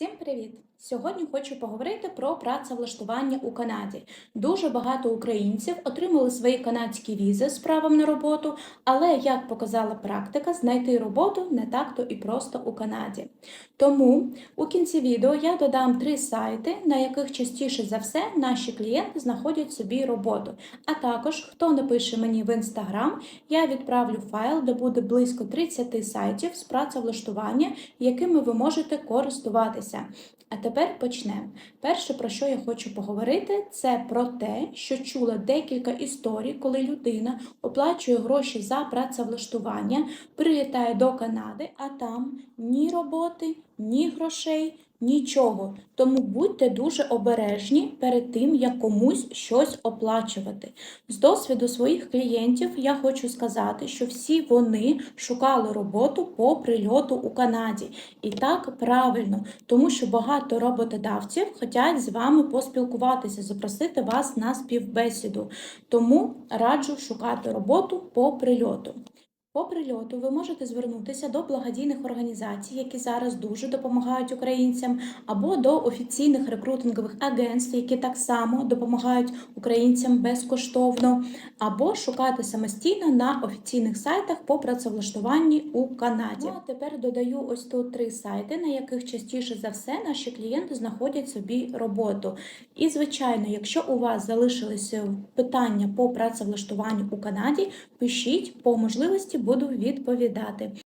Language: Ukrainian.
Всім привіт! Сьогодні хочу поговорити про працевлаштування у Канаді. Дуже багато українців отримали свої канадські візи з правом на роботу, але як показала практика, знайти роботу не так-то і просто у Канаді. Тому у кінці відео я додам три сайти, на яких частіше за все наші клієнти знаходять собі роботу. А також, хто напише мені в інстаграм, я відправлю файл, де буде близько 30 сайтів з працевлаштування, якими ви можете користуватися. А тепер почнемо. Перше, про що я хочу поговорити, це про те, що чула декілька історій, коли людина оплачує гроші за працевлаштування, прилітає до Канади, а там ні роботи, ні грошей, нічого. Тому будьте дуже обережні перед тим, як комусь щось оплачувати. З досвіду своїх клієнтів я хочу сказати, що всі вони шукали роботу по прильоту у Канаді. І так правильно, тому що багато роботодавців хочуть з вами поспілкуватися, запросити вас на співбесіду. Тому раджу шукати роботу по прильоту. По прильоту ви можете звернутися до благодійних організацій, які зараз дуже допомагають українцям, або до офіційних рекрутингових агентств, які так само допомагають українцям безкоштовно, або шукати самостійно на офіційних сайтах по працевлаштуванні у Канаді. Ну, а тепер додаю ось тут три сайти, на яких частіше за все наші клієнти знаходять собі роботу. І, звичайно, якщо у вас залишилися питання по працевлаштуванню у Канаді, пишіть по можливості буду відповідати.